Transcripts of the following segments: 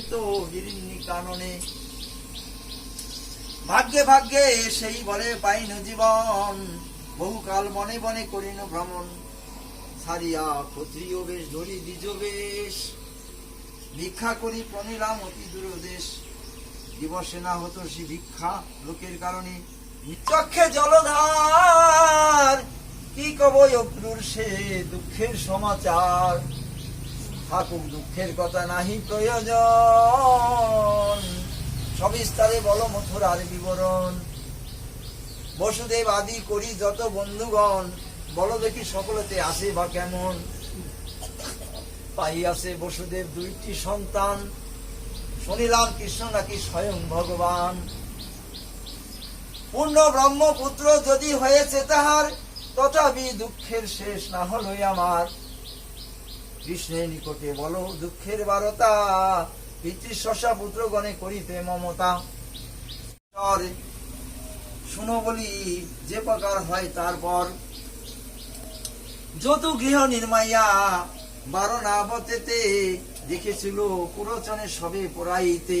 কৃত গিরিন্নি কাননে। ভাগ্যে ভাগ্যে সেই বলে পাইন জীবন। বহুকাল মনে মনে করিন ভ্রমণ। সারিয়া ক্ষত্রিয় বেশ, ধরি দ্বিজ বেশ। ভিক্ষা করি প্রণিলাম অতি দূরদেশ। দিবসে না হতো সে ভিক্ষা লোকের কারণে। চক্ষে জলধার, কি কব অগ্রুর সে দুঃখের সমাচার? থাকুক দুঃখের কথা নাহি প্রয়োজন। সবিস্তারে বল মথুরার বিবরণ। বসুদেব আদি করি যত বন্ধুগণ, বলো দেখি সকলেতে আসে বা কেমন। পাইয়াছে বসুদেব দুইটি সন্তান। শুনিলাম কৃষ্ণ নাকি স্বয়ং ভগবান। পূর্ণ ব্রহ্মপুত্র যদি হয়েছে তাহার, তথাপি দুঃখের শেষ না হলোই আমার। কৃষ্ণের নিকটে বলো, দুঃখের বারতা পিতৃশসা পুত্রগণে করিতে মমতা। শুনো বলি, যে প্রকার হয় তারপর যত গৃহ নির্মাইয়া বারো না বতেতে দেখেছিল পুরোচনে সবে পড়াইতে।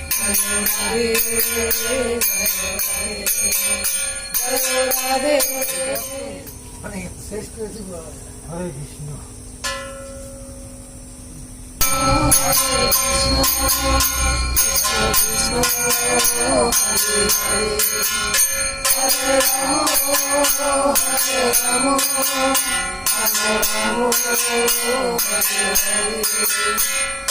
মানে শেষ করেছি হরে Krishna Hare Krishna, Krishna Krishna, Hare Hare. Hare Rama, Hare Rama, Rama Rama, Hare Hare.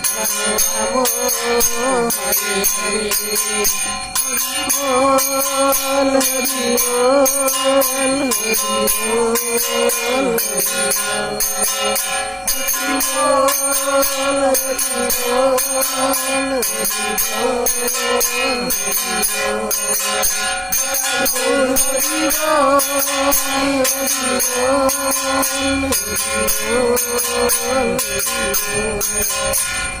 Ram Hare Hare Hari Hari Thank you.